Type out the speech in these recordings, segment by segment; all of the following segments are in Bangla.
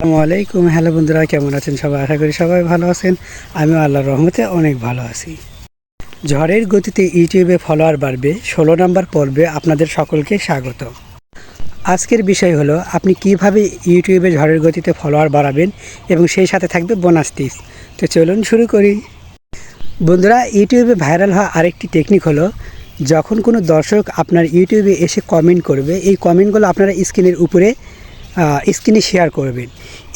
আসসালামু আলাইকুম। হ্যালো বন্ধুরা, কেমন আছেন সবাই? আশা করি সবাই ভালো আছেন। আমিও আল্লাহর রহমতে অনেক ভালো আছি। ঝড়ের গতিতে ইউটিউবে ফলোয়ার বাড়বে, ষোলো নম্বর পর্বে আপনাদের সকলকে স্বাগত। আজকের বিষয় হলো, আপনি কীভাবে ইউটিউবে ঝড়ের গতিতে ফলোয়ার বাড়াবেন এবং সেই সাথে থাকবে বোনাস টিপস। তো চলুন শুরু করি। বন্ধুরা, ইউটিউবে ভাইরাল হওয়া আরেকটি টেকনিক হলো, যখন কোনো দর্শক আপনার ইউটিউবে এসে কমেন্ট করবে, এই কমেন্টগুলো আপনারা স্ক্রিনের উপরে স্ক্রিনে শেয়ার করবেন।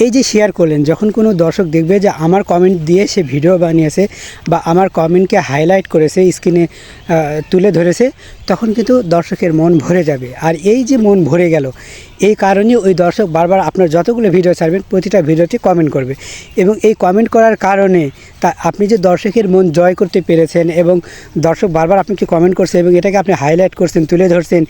এই যে শেয়ার করলেন, যখন কোনো দর্শক দেখবে যে আমার কমেন্ট দিয়ে সে ভিডিও বানিয়েছে বা আমার কমেন্টকে হাইলাইট করেছে স্ক্রিনে তুলে ধরেছে, তখন কিন্তু দর্শকের মন ভরে যাবে। আর এই যে মন ভরে গেল, এই কারণে ওই দর্শক বারবার আপনার যতগুলো ভিডিও ছাড়বেন, প্রতিটা ভিডিওতে কমেন্ট করবে। এবং এই কমেন্ট করার কারণে তা, আপনি যে দর্শকের মন জয় করতে পেরেছেন এবং দর্শক বারবার আপনাকে কমেন্ট করছে এবং এটাকে আপনি হাইলাইট করছেন, তুলে ধরছেন,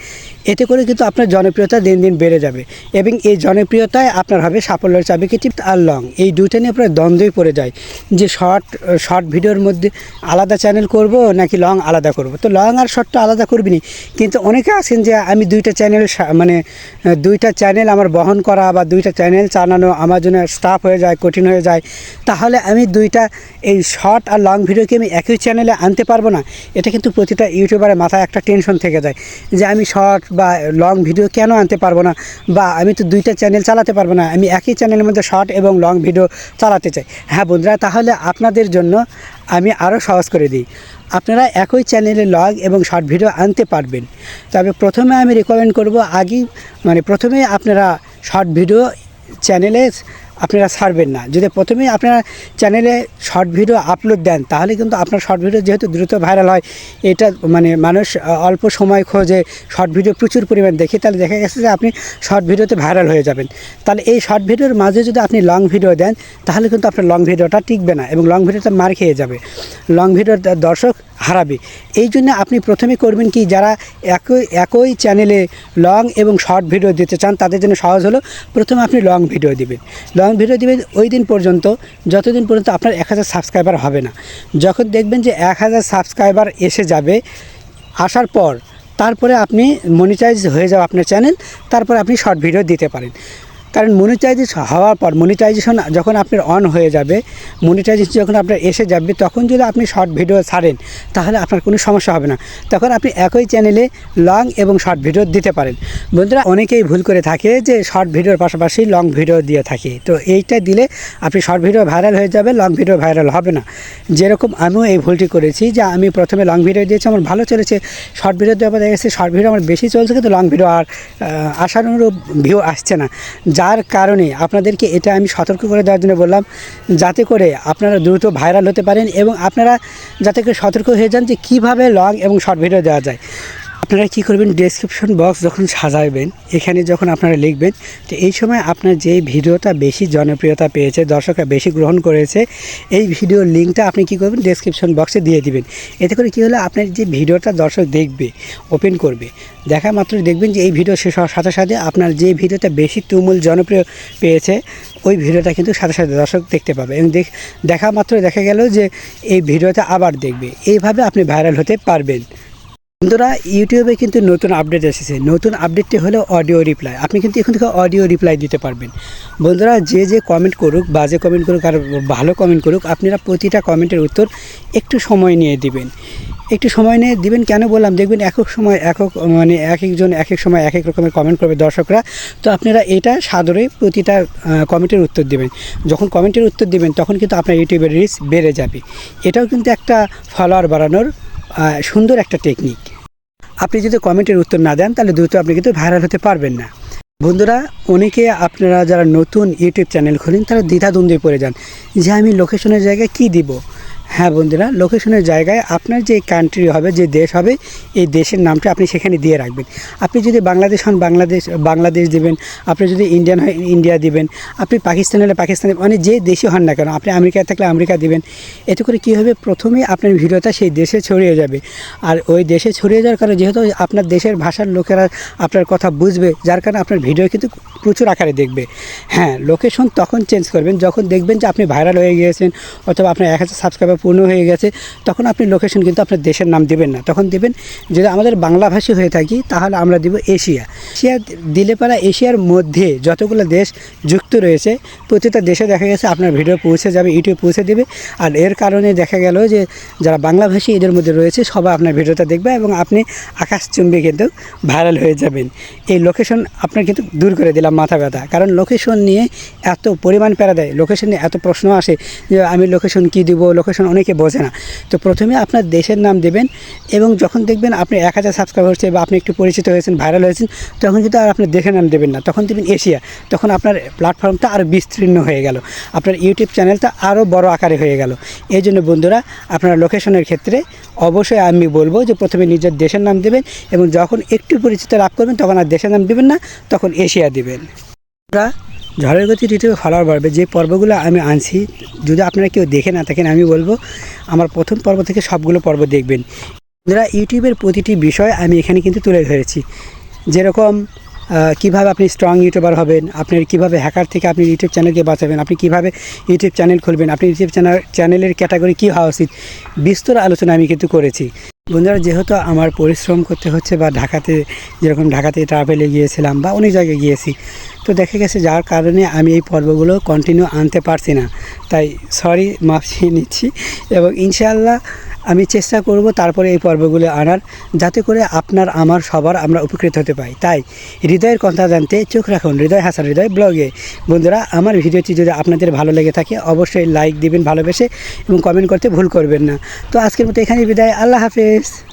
এতে করে কিন্তু আপনার জনপ্রিয়তা দিন দিন বেড়ে যাবে। এবং এই জনপ্রিয়তায় আপনার হবে সাফল্যের চাবিকাঠি আর লং এই দুইটা নিয়ে আপনার দ্বন্দ্বই পড়ে যায়। যে শর্ট শর্ট ভিডিওর মধ্যে আলাদা চ্যানেল করব নাকি লং আলাদা করব? তো লং আর শর্টটা আলাদা করবিনি কিন্তু অনেকে আছেন যে আমি দুইটা চ্যানেল মানে দুইটা চ্যানেল আমার বহন করা বা দুইটা চ্যানেল চালানো আমার জন্য স্টাফ হয়ে যায়, কঠিন হয়ে যায়, তাহলে আমি দুইটা এই শর্ট আর লং ভিডিওকে আমি একই চ্যানেলে আনতে পারব না? এটা কিন্তু প্রতিটা ইউটিউবারের মাথায় একটা টেনশন থেকে যায়। যে আমি শর্ট বা লং ভিডিও কেন আনতে পারব না? বা আমি তো দুইটা চ্যানেল চালাতে পারব না। আমি একই চ্যানেলের মধ্যে শর্ট এবং লং ভিডিও চালাতে চাই। হ্যাঁ বন্ধুরা, তাহলে আপনাদের জন্য আমি আরও সহজ করে দিই। আপনারা একই চ্যানেলে লগ এবং শর্ট ভিডিও আনতে পারবেন। তবে প্রথমে আমি রেকমেন্ড করব আগেই মানে প্রথমে আপনারা শর্ট ভিডিও চ্যানেলে আপনারা ছাড়বেন না। যদি প্রথমেই আপনারা চ্যানেলে শর্ট ভিডিও আপলোড দেন, তাহলে কিন্তু আপনার শর্ট ভিডিও যেহেতু দ্রুত ভাইরাল হয়, এটা মানে মানুষ অল্প সময় খোঁজে শর্ট ভিডিও প্রচুর পরিমাণ দেখে, তাহলে দেখা গেছে যে আপনি শর্ট ভিডিওতে ভাইরাল হয়ে যাবেন। তাহলে এই শর্ট ভিডিওর মাঝে যদি আপনি লং ভিডিও দেন, তাহলে কিন্তু আপনার লং ভিডিওটা টিকবে না এবং লং ভিডিওটা মার খেয়ে যাবে। লং ভিডিওর দর্শক হারাবে। এই জন্য আপনি প্রথমে করবেন কি, যারা একই একই চ্যানেলে লং এবং শর্ট ভিডিও দিতে চান, তাদের জন্য সহজ হলো, প্রথমে আপনি লং ভিডিও দিবেন। লং ভিডিও দিবেন, ওই দিন পর্যন্ত, যতদিন পর্যন্ত আপনার এক হাজার সাবস্ক্রাইবার হবে না। যখন দেখবেন যে এক হাজার সাবস্ক্রাইবার এসে যাবে, আসার পর, তারপরে আপনি মনিটাইজ হয়ে যাবে আপনার চ্যানেল তারপরে আপনি শর্ট ভিডিও দিতে পারেন। কারণ মনিটাইজেশন হওয়ার পর মনিটাইজেশন যখন আপনার অন হয়ে যাবে মনিটাইজেশন যখন আপনার এসে যাবে, তখন যদি আপনি শর্ট ভিডিও ছাড়েন, তাহলে আপনার কোনো সমস্যা হবে না। তখন আপনি একই চ্যানেলে লং এবং শর্ট ভিডিও দিতে পারেন। বন্ধুরা, অনেকেই ভুল করে থাকে যে শর্ট ভিডিওর পাশাপাশি লং ভিডিও দিয়ে থাকে। তো এইটা দিলে আপনি শর্ট ভিডিও ভাইরাল হয়ে যাবে লং ভিডিও ভাইরাল হবে না। যেরকম আমিও এই ভুলটি করেছি যে আমি প্রথমে লং ভিডিও দিয়েছি, আমার ভালো চলেছে। শর্ট ভিডিও দেওয়ার পর দেখা গেছে শর্ট ভিডিও আমার বেশি চলছে, কিন্তু লং ভিডিও আর আশানুরূপ ভিউ আসছে না। যার কারণে আপনাদেরকে এটা আমি সতর্ক করে দেওয়ার জন্য বললাম, যাতে করে আপনারা দ্রুত ভাইরাল হতে পারেন এবং আপনারা যাতে করে সতর্ক হয়ে যান যে কীভাবে লং এবং শর্ট ভিডিও দেওয়া যায়। আপনারা কী করবেন ডেসক্রিপশন বক্স যখন সাজাবেন এখানে যখন আপনারা লিখবেন, তো এই সময় আপনার যে ভিডিওটা বেশি জনপ্রিয়তা পেয়েছে, দর্শকরা বেশি গ্রহণ করেছে, এই ভিডিওর লিঙ্কটা আপনি কী করবেন ডেসক্রিপশন বক্সে দিয়ে দিবেন। এতে করে কী হলো, আপনার যে ভিডিওটা দর্শক দেখবে ওপেন করবে, দেখা মাত্র দেখবেন যে এই ভিডিও শেষ হওয়ার সাথে সাথে আপনার যে ভিডিওটা বেশি তুমুল জনপ্রিয় পেয়েছে, ওই ভিডিওটা কিন্তু সাথে সাথে দর্শক দেখতে পাবে এবং দেখ মাত্র দেখা গেল যে এই ভিডিওটা আবার দেখবে। এইভাবে আপনি ভাইরাল হতে পারবেন। বন্ধুরা, ইউটিউবে কিন্তু নতুন আপডেট এসেছে। নতুন আপডেটটি হলো অডিও রিপ্লাই আপনি কিন্তু এখন থেকে অডিও রিপ্লাই দিতে পারবেন। বন্ধুরা, যে যে কমেন্ট করুক বাজে কমেন্ট করুক আর ভালো কমেন্ট করুক, আপনারা প্রতিটা কমেন্টের উত্তর একটু সময় নিয়ে দিবেন। একটু সময় নিয়ে দিবেন কেন বললাম? দেখবেন একক সময়, একক মানে এক একজন এক এক সময় এক এক রকমের কমেন্ট করবে দর্শকরা। তো আপনারা এটা সাদরে প্রতিটা কমেন্টের উত্তর দিবেন। যখন কমেন্টের উত্তর দিবেন, তখন কিন্তু আপনার ইউটিউবের রিচ বেড়ে যাবে। এটাও কিন্তু একটা ফলোয়ার বাড়ানোর সুন্দর একটা টেকনিক আপনি যদি কমেন্টের উত্তর না দেন, তাহলে দ্রুত আপনি কিন্তু ভাইরাল হতে পারবেন না। বন্ধুরা, অনেকে আপনারা যারা নতুন ইউটিউব চ্যানেল খোলেন, তারা দ্বিধাদ্বন্দ্বে পড়ে যান। যে আমি লোকেশনের জায়গায় কি দিব? হ্যাঁ বন্ধুরা লোকেশনের জায়গায় আপনার যে কান্ট্রি হবে, যে দেশ হবে, এই দেশের নামটা আপনি সেখানে দিয়ে রাখবেন। আপনি যদি বাংলাদেশ হন, বাংলাদেশ বাংলাদেশ দিবেন, আপনি যদি ইন্ডিয়ান হয় ইন্ডিয়া দিবেন, আপনি পাকিস্তান হলে পাকিস্তান মানে যে দেশে হন না কেন, আপনি আমেরিকায় থাকলে আমেরিকা দিবেন, এতে করে কী হবে? প্রথমে আপনার ভিডিওটা সেই দেশে ছড়িয়ে যাবে। আর ওই দেশে ছড়িয়ে যাওয়ার কারণে যেহেতু আপনার দেশের ভাষার লোকেরা আপনার কথা বুঝবে, যার কারণে আপনার ভিডিও কিন্তু প্রচুর আকারে দেখবে। হ্যাঁ লোকেশন তখন চেঞ্জ করবেন, যখন দেখবেন যে আপনি ভাইরাল হয়ে গিয়েছেন, অথবা আপনার এক হাজার সাবস্ক্রাইবার পূর্ণ হয়ে গেছে, তখন আপনি লোকেশন কিন্তু আপনার দেশের নাম দেবেন না। তখন দেবেন, যদি আমাদের বাংলাভাষী হয়ে থাকি, তাহলে আমরা দিব এশিয়া। এশিয়া দিলে পারা এশিয়ার মধ্যে যতগুলো দেশ যুক্ত রয়েছে, প্রতিটা দেশে দেখা গেছে আপনার ভিডিও পৌঁছে যাবে ইউটিউব পৌঁছে দেবে। আর এর কারণে দেখা গেল যে, যারা বাংলাভাষী এদের মধ্যে রয়েছে, সবাই আপনার ভিডিওটা দেখবে এবং আপনি আকাশচুম্বী কিন্তু ভাইরাল হয়ে যাবেন। এই লোকেশন আপনার কিন্তু দূর করে দিলাম মাথা ব্যথা। কারণ লোকেশন নিয়ে এত পরিমাণ প্যারা দেয় লোকেশন নিয়ে এত প্রশ্ন আসে যে, আমি লোকেশন কী দিব লোকেশন অনেকে বোঝে না। তো প্রথমে আপনার দেশের নাম দেবেন এবং যখন দেখবেন আপনি এক হাজার সাবস্ক্রাইব হচ্ছে বা আপনি একটু পরিচিত হয়েছেন ভাইরাল হয়েছেন, তখন কিন্তু আর আপনার দেশের নাম দেবেন না। তখন দেবেন এশিয়া। তখন আপনার প্ল্যাটফর্মটা আরও বিস্তীর্ণ হয়ে গেল। আপনার ইউটিউব চ্যানেলটা আরও বড় আকারে হয়ে গেল। এই জন্য বন্ধুরা, আপনার লোকেশনের ক্ষেত্রে অবশ্যই আমি বলব যে প্রথমে নিজের দেশের নাম দেবেন এবং যখন একটু পরিচিত লাভ করবেন, তখন আর দেশের নাম দেবেন না, তখন এশিয়া দিবেন। ঝড়ের গতি ইউটিউবে ফলোয়ার বাড়বে। যে পর্বগুলো আমি আনছি, যদি আপনারা কেউ দেখে না থাকেন, আমি বলব, আমার প্রথম পর্ব থেকে সবগুলো পর্ব দেখবেন। যারা ইউটিউবের প্রতিটি বিষয় আমি এখানে কিন্তু তুলে ধরেছি। যেরকম কীভাবে আপনি স্ট্রং ইউটিউবার হবেন আপনার কীভাবে হ্যাকার থেকে আপনি ইউটিউব চ্যানেলকে বাঁচাবেন, আপনি কীভাবে ইউটিউব চ্যানেল খুলবেন, আপনি ইউটিউব চ্যানেল চ্যানেলের ক্যাটাগরি কী হওয়া উচিত, বিস্তর আলোচনা আমি কিন্তু করেছি। বন্ধুরা, যেহেতু আমার পরিশ্রম করতে হচ্ছে বা ঢাকাতে, যেরকম ঢাকাতে ট্রাভেলে গিয়েছিলাম বা অনেক জায়গায় গিয়েছি তো দেখা গেছে যার কারণে আমি এই পর্বগুলো কন্টিনিউ আনতে পারছি না। তাই সরি মাফি নিচ্ছি এবং ইনশাআল্লাহ আমি চেষ্টা করব তারপরে এই পর্বগুলো আনার যাতে করে আপনার, আমার, সবার আমরা উপকৃত হতে পাই। তাই হৃদয়ের কথা জানতে চোখ রাখুন, হৃদয় হাসান, হৃদয় ব্লগে। বন্ধুরা, আমার ভিডিওটি যদি আপনাদের ভালো লেগে থাকে, অবশ্যই লাইক দিবেন, ভালোবেসে এবং কমেন্ট করতে ভুল করবেন না। তো আজকের মতো এখানেই বিদায়, আল্লাহ হাফেজ।